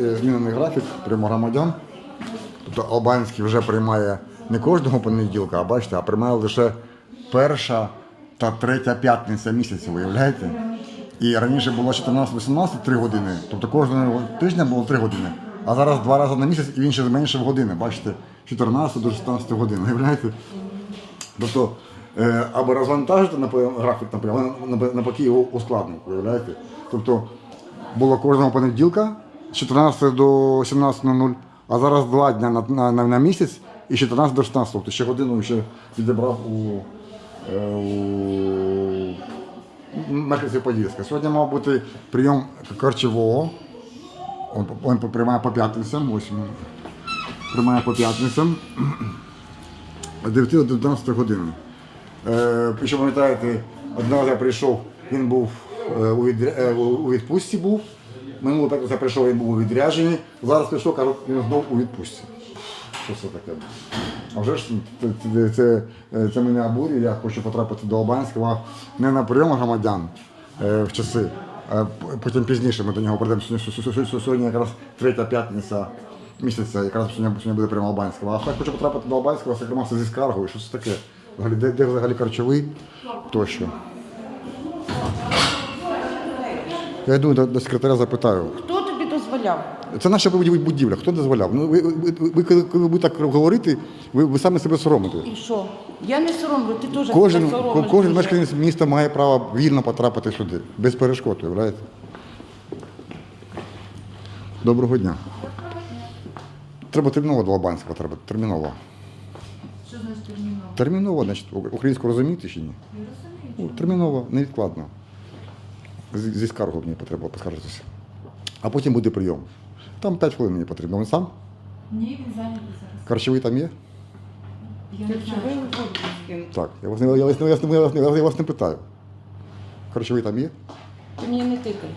е, змінений графік прямо громадян. Тобто Албанський вже приймає не кожного понеділка, а бачите, а приймає лише перша та третя п'ятниця місяця, виявляєте? І раніше було 14-18 3 години, тобто кожного тижня було 3 години. А зараз два рази на місяць і він ще зменшив години, бачите, 14 до 16 годин, виявляєте? Тобто, е, аби розвантажити графік, але навпаки його ускладнив, уявляєте? Тобто було кожного понеділка з 14 до 17.00, а зараз два дня на, на, на, на місяць і з 14 до 16, тобто ще годину ще відібрав у, е, у мешканців Подільська. Сьогодні мав бути прийом харчового, він, приймає по п'ятницям, ось приймає по п'ятницям. 9 до 12 години. Е, що пам'ятаєте, одного я прийшов, він був е, е, у відпустці був. Минулого п'ятницю я прийшов, він був у відрядженні. Зараз прийшов, кажуть, він знову у відпустці. Що це таке? А вже ж це, це, це, мене обурює, я хочу потрапити до Албанського не на прийом громадян е, в часи, потім пізніше ми до нього прийдемо. Сьогодні, якраз третя п'ятниця місяця, якраз сьогодні, сьогодні буде прийом Албанського. А так хочу потрапити до Албанського, зокрема зі скаргою, що це таке? Взагалі, де, де взагалі харчовий тощо. Я йду до, до секретаря, запитаю. Хто тобі дозволяв? Це наша будівля. Хто дозволяв? Ну, ви, ви, ви, коли, коли ви так говорите, ви, ви самі себе соромите. І що? Я не соромлю, ти теж Кожен, себе соромиш кожен дуже. мешканець міста має право вільно потрапити сюди, без перешкод, уявляєте? Доброго дня. Треба терміново до Албанського, треба терміново. Що значить терміново? Терміново, значить, українську розумієте чи ні? Ну, терміново, невідкладно. Зі, скаргою мені потрібно поскаржитися. А потім буде прийом. Там 5 хвилин мені потрібно. Він сам? Ні, він зайнятий зараз. Харчовий там є? Я не знаю. Так. Я вас, не- я вас, не- я вас, не- я вас, не- я вас не питаю. Харчовий там є? Ти мені не тикай.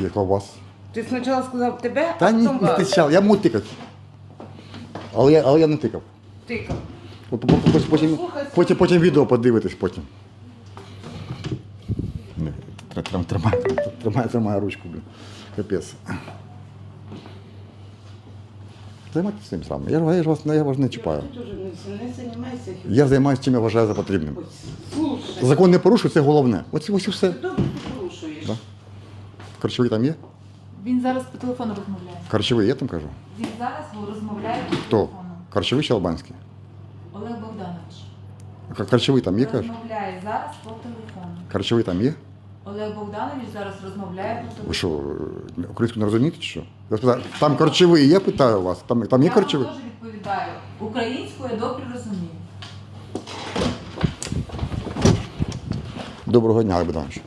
Як у вас? Ти спочатку сказав тебе, Та а ні, потім не вас. тичав, я можу тикати. Але я, але я не тикав. Тикав. От по- по- Потім, потім, потім відео подивитись потім. Ні, тр- тр- Тримай, тримай, тримай ручку, блін. Капець. Займайтеся цим самим. Я, ж- я, ж вас, я вас не чіпаю. Ти теж не, не займайся. Я займаюся чим я вважаю за потрібним. Слушай, Закон не порушую, це головне. Ось, ось і все. добре ти порушуєш. Да. Харчовий там є? Він зараз по телефону розмовляє. Харчовий є там кажу? Він зараз розмовляє по Хто? телефону. Харчовий чи албанський? Олег Богданович. Харчовий там є, кажу? Розмовляє зараз по телефону. Харчовий там є? Олег Богданович зараз розмовляє про Ви що, українську не розумієте, чи що? Я спитаю, там корчовий є, питаю вас. Там, там є Я вам теж відповідаю. Українською я добре розумію. Доброго дня, Богданович.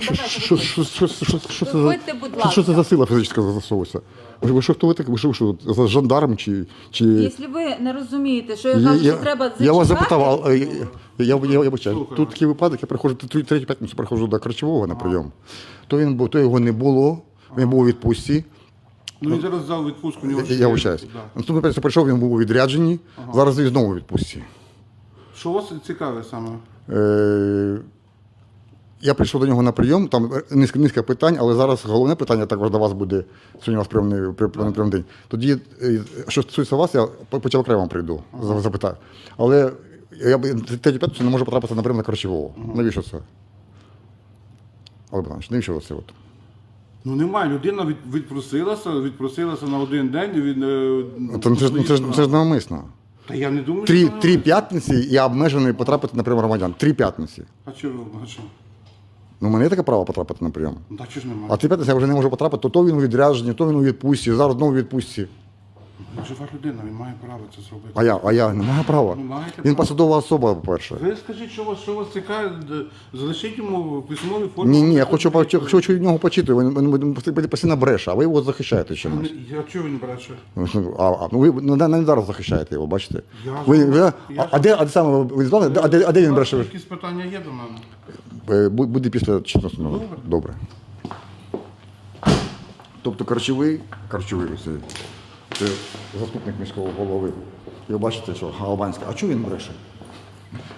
Що, що, що, що, що, що, що, це за, Виходьте, будь що, що це за сила фізична застосовується? Ви, ви що, хто ви такий? Ви що, ви що, за жандарм чи... чи... Якщо ви не розумієте, що я Я, кажу, я, що треба я вас запитав, а, я, я, я, я, бачаю, тут такий випадок, я приходжу, третю третю п'ятницю приходжу до Харчового на прийом. То він був, то його не було, він був у відпустці. Ну він зараз взяв відпустку. у нього Я, ще я є. вибачаюсь. Да. Наступний п'ятницю прийшов, він був у відрядженні, зараз він знову у відпустці. Що вас цікаве саме? Е, я прийшов до нього на прийом, там низка, низка питань, але зараз головне питання також до вас буде сьогодні у вас прийомний, при- при- прийомний день. Тоді, е, що стосується вас, я по- окремо прийду, за- запитаю. Але я б третю п'ятницю не можу потрапити на прийом на Корчового. Навіщо це? Але Богданович, навіщо це? От? Ну немає, людина від, відпросилася, відпросилася на один день. і Він, е, Це, це, ж- це, ж- це ж навмисно. Та я не думаю, Три, що... три п'ятниці я обмежений потрапити на прийом громадян. Три п'ятниці. А чого? А що? Ну, у мене є таке право потрапити на прийом. Ну, так, чого ж немає? А тепер я вже не можу потрапити, то, то він у відрядженні, то він у відпустці, зараз знову у відпустці. Він жива людина, він має право це зробити. А я, а я не маю права. Ну, маєте Він право. посадова особа, по-перше. Ви скажіть, що вас, що вас цікавить, залишіть йому в письмовій формі. Ні, ні, я хочу, поч- хочу від нього почити. Він, він, він постійно- постійно бреше, а ви його захищаєте чимось. Я чого він бреше? А, а, ну ви ну, навіть зараз захищаєте його, бачите? Я Ви, ви, я а, ж- а де, а де саме ви знали? А де, а де він бреше? Якісь питання є до мене? Е, бу- Буде після 14 минут. Добре. Тобто Карчовий, Карчовий цей, це заступник міського голови. І бачите, що Албанська, а чого він бреше?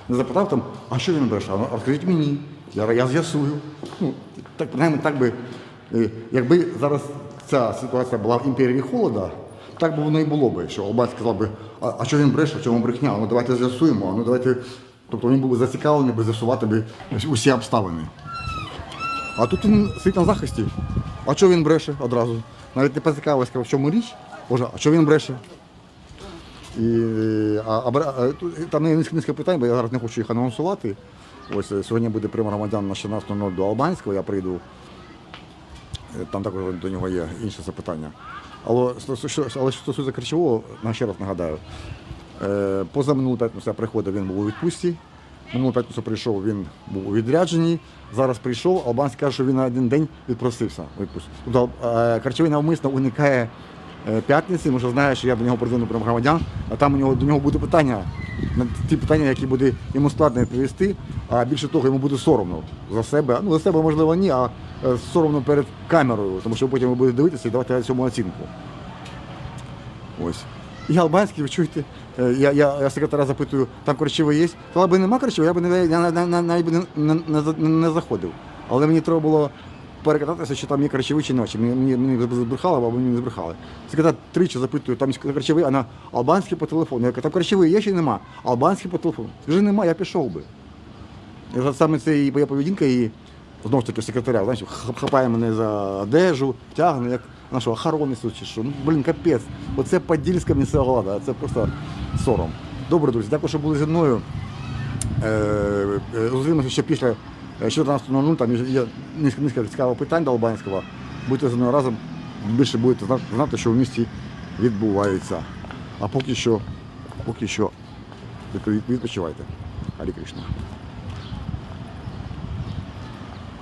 Не запитав там, а що він бреше? А ну, розкажіть мені, я, я з'ясую. Ну, так, принаймні, так би, е, якби зараз ця ситуація була в імперії холода, так би воно і було би, що Албан сказав би, а, а що він бреше, в чому брехня? Ну давайте з'ясуємо, ну давайте. Тобто він був зацікавлений би з'ясувати би усі обставини. А тут він сидить на захисті. А що він бреше одразу? Навіть не поцікавився, в чому річ? Боже, а що він бреше? І, а, а, там є низка, питань, бо я зараз не хочу їх анонсувати. Ось е, сьогодні буде прийом громадян на 16.00 до Албанського, я прийду. Е, Там також до нього є інші запитання. Але, що- але стосується Кричового, ще раз нагадаю, е, поза минулу п'ятницю я приходив, він був у відпустці. Минулу п'ятницю прийшов, він був у відрядженні. Зараз прийшов, Албанський каже, що він на один день відпросився. Тобто Карчовий навмисно уникає п'ятниці, тому що знає, що я до нього прийду прямо громадян, а там у нього до нього буде питання, ті питання, які буде йому складно відповісти, а більше того, йому буде соромно за себе. Ну, за себе можливо ні, а е, соромно перед камерою, тому що потім ви будете дивитися і давати цьому оцінку. Ось. І Албанський, ви чуєте, е, я, я, я секретаря запитую, там корчовий є? Коли б нема корчового, я б не, навіть би не, не, не, не заходив. Але мені треба було переконатися, чи там є корчовий чи не чи мені, мені, збрехали, або мені не збрехали. Секретар тричі запитую, там корчовий, а на албанський по телефону. Я кажу, там корчовий є чи нема? Албанський по телефону. Скажи, нема, я пішов би. І саме це її моя поведінка і знову ж таки секретаря, знаєш, хапає мене за одежу, тягне, як нашого охоронницю чи що. Ну, блін, капець. Оце подільська місцева влада, це просто сором. Добре, друзі, дякую, що були зі мною. Е, е, Зустрінемося ще після 14.00, там є низка, цікавих питань до Албанського. Будьте з мною разом, більше будете знати, що в місті відбувається. А поки що, поки що відпочивайте. Гарі Кришна.